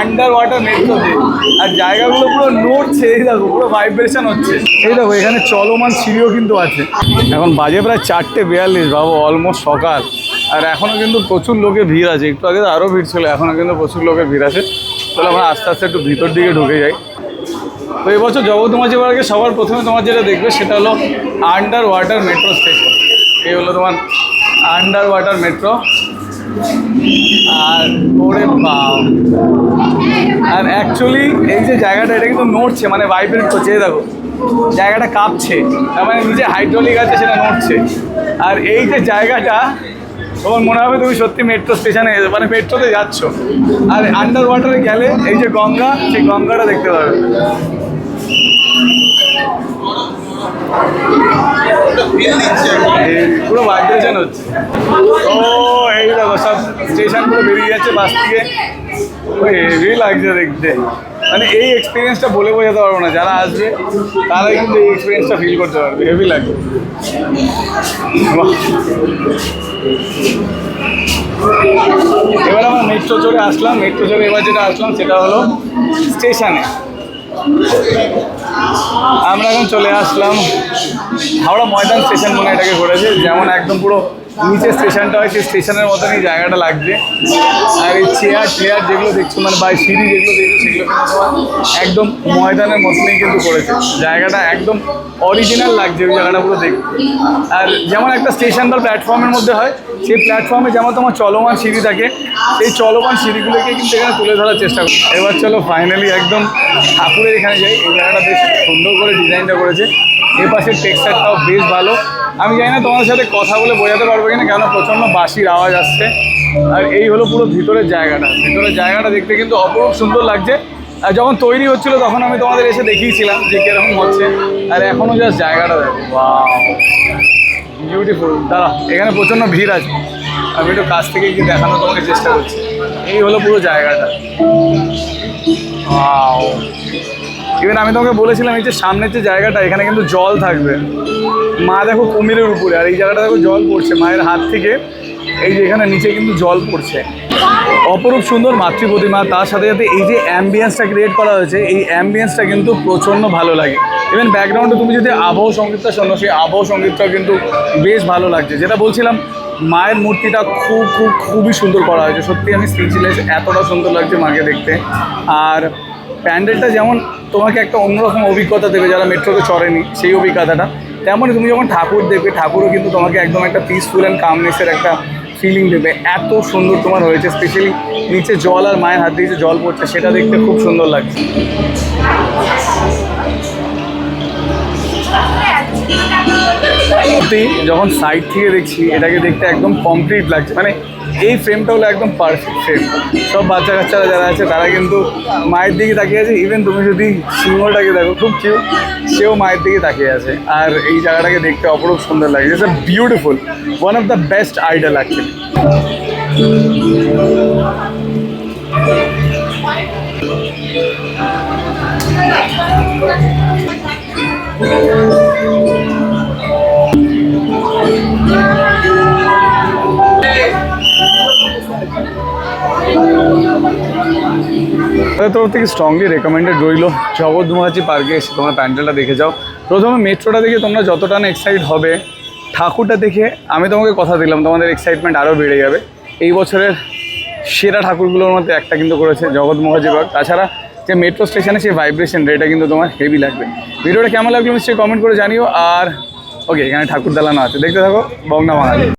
Under water মেট্রোতে আর জায়গাগুলো পুরো নড়ছে, এই দেখো, পুরো ভাইব্রেশন হচ্ছে। এই দেখো, এখানে চলমান সিঁড়িও কিন্তু আছে। এখন বাজে প্রায় চারটে বিয়াল্লিশ, বাবু অলমোস্ট সকাল। আর এখনও কিন্তু প্রচুর লোকের ভিড় আছে। একটু আগে তো আরও ভিড় ছিল এখনও কিন্তু প্রচুর লোকের ভিড় আছে। তাহলে আমরা আস্তে আস্তে একটু ভিতর দিকে ঢুকে যাই। তো এবছর জগৎমাঝি পার্কে সবার প্রথমে তোমার যেটা দেখবে, সেটা হলো আন্ডার ওয়াটার মেট্রো স্টেশন এই হলো তোমার আন্ডার ওয়াটার মেট্রো আর ওরে আর অ্যাকচুয়ালি এই যে জায়গাটা, এটা কিন্তু নড়ছে মানে ভাইব্রেট করছে দেখো। জায়গাটা কাঁপছে, তার মানে নিচে হাইড্রোলিক আছে, সেটা নড়ছে। আর এই যে জায়গাটা, তোমার মনে হবে তুমি সত্যি মেট্রো স্টেশনে মানে মেট্রোতে যাচ্ছ। আর আন্ডার ওয়াটারে গেলে এই যে গঙ্গা, সেই গঙ্গাটা দেখতে পাবে। পুরো ভাইব্রেশন হচ্ছে। ও, এই দেখো, সব স্টেশনগুলো বেরিয়ে যাচ্ছে বাস থেকে। হেভি লাগছে দেখতে। মানে এই এক্সপিরিয়েন্সটা বলে বোঝাতে পারব না, যারা আসবে তারাই কিন্তু এই এক্সপিরিয়েন্সটা ফিল করতে পারবে। হেভি লাগবে। এবার আমরা মেট্রো চড়ে আসলাম। মেট্রো চড়ে এবার যেটা আসলাম, সেটা হলো স্টেশনে আমরা এখন চলে আসলাম হাওড়া ময়দান স্টেশন মনে এটাকে ঘুরেছে যেমন একদম পুরো নিচে স্টেশনটা হয়, সেই স্টেশনের মতনই জায়গাটা লাগছে আর এই চেয়ার চেয়ার যেগুলো দেখছ মানে বা সিঁড়ি যেগুলো দেখছ, সেগুলো একদম ময়দানের মতনই কিন্তু করেছে। জায়গাটা একদম অরিজিনাল লাগছে ওই জায়গাটা পুরো দেখতে। আর যেমন একটা স্টেশন বা প্ল্যাটফর্মের মধ্যে হয়, সেই প্ল্যাটফর্মে যেমন তোমার চলমান সিঁড়ি থাকে, সেই চলমান সিঁড়িগুলোকে কিন্তু এখানে তুলে ধরার চেষ্টা করি এবার চলো ফাইনালি একদম ঠাকুরের এখানে যাই। এই জায়গাটা বেশ সুন্দর করে ডিজাইনটা করেছে। এ পাশের টেক্সচারটাও বেশ ভালো। আমি জানি না তোমাদের সাথে কথা বলে বোঝাতে পারব কিনা কেন প্রচণ্ড বাঁশির আওয়াজ আসছে। আর এই হলো পুরো ভিতরের জায়গাটা। ভিতরের জায়গাটা দেখতে কিন্তু অপরূপ সুন্দর লাগছে। আর যখন তৈরি হচ্ছিল তখন আমি তোমাদের এসে দেখিয়েছিলাম যে কীরকম হচ্ছে। আর এখনও জাস্ট জায়গাটা দেখো বিউটিফুল দাঁড়া এখানে প্রচণ্ড ভিড় আছে। আমি একটু কাছ থেকে গিয়ে দেখানো তোমাকে চেষ্টা করছি। এই হলো পুরো জায়গাটা। ইভেন আমি তোমাকে বলেছিলাম এই যে সামনের যে জায়গাটা, এখানে কিন্তু জল থাকবে। মা দেখো কুমিরের উপরে, আর এই জায়গাটা দেখো জল পড়ছে মায়ের হাত থেকে। এই যে এখানে নিচে কিন্তু জল পড়ছে। অপরূপ সুন্দর মাতৃ প্রতিমা তার সাথে সাথে এই যে অ্যাম্বিয়েন্সটা ক্রিয়েট করা হয়েছে, এই অ্যাম্বিয়েন্সটা কিন্তু প্রচণ্ড ভালো লাগে। ইভেন ব্যাকগ্রাউন্ডে তুমি যদি আবহ সঙ্গীতটা শোনো, সেই আবহ সঙ্গীতটাও কিন্তু বেশ ভালো লাগছে। যেটা বলছিলাম, মায়ের মূর্তিটা খুব খুব, খুবই সুন্দর করা হয়েছে। সত্যি আমি স্পিচলেস এতটা সুন্দর লাগছে মাকে দেখতে। আর প্যান্ডেলটা যেমন তোমাকে একটা অন্যরকম অভিজ্ঞতা দেবে যারা মেট্রোতে চড়েনি সেই অভিজ্ঞতাটা। তেমনই তুমি যখন ঠাকুর দেখবে, ঠাকুরও কিন্তু তোমাকে একদম একটা পিসফুল অ্যান্ড কামনেসের একটা ফিলিং দেবে। এত সুন্দর তোমার হয়েছে স্পেশালি নিচে জল আর মায়ের হাত দিয়ে যে জল পড়ছে, সেটা দেখতে খুব সুন্দর লাগছে। যখন সাইড থেকে দেখছি, এটাকে দেখতে একদম কমপ্লিট লাগছে। মানে এই ফ্রেমটা হলো একদম পারফেক্ট ফ্রেম সব বাচ্চা কাচ্চারা যারা আছে, তারা কিন্তু মায়ের দিকে তাকিয়ে আছে। ইভেন তুমি যদি সিংহটাকে দেখো, খুব কিউ সেও মায়ের দিকে তাকিয়ে আছে। আর এই জায়গাটাকে দেখতে অপরূপ সুন্দর লাগে it's beautiful one of the best idol actually আমাদের তরফ থেকে স্ট্রংলি রেকমেন্ডেড রইল জগৎমহাচি পার্কে এসে তোমরা প্যান্ডেলটা দেখে যাও। প্রথমে মেট্রোটা দেখে তোমরা যতটা না এক্সাইট হবে, ঠাকুরটা দেখে আমি তোমাকে কথা দিলাম, তোমাদের এক্সাইটমেন্ট আরও বেড়ে যাবে। এই বছরের সেরা ঠাকুরগুলোর মধ্যে একটা কিন্তু করেছে জগৎমহাজি পার্ক তাছাড়া যে মেট্রো স্টেশনে সেই ভাইব্রেশন এটা কিন্তু তোমার হেভি লাগবে। ভিডিওটা কেমন লাগল নিশ্চয়ই কমেন্ট করে জানিও। আর ওকে এখানে ঠাকুর দালানো আছে। দেখতে থাকো, বংনা বাঙালি।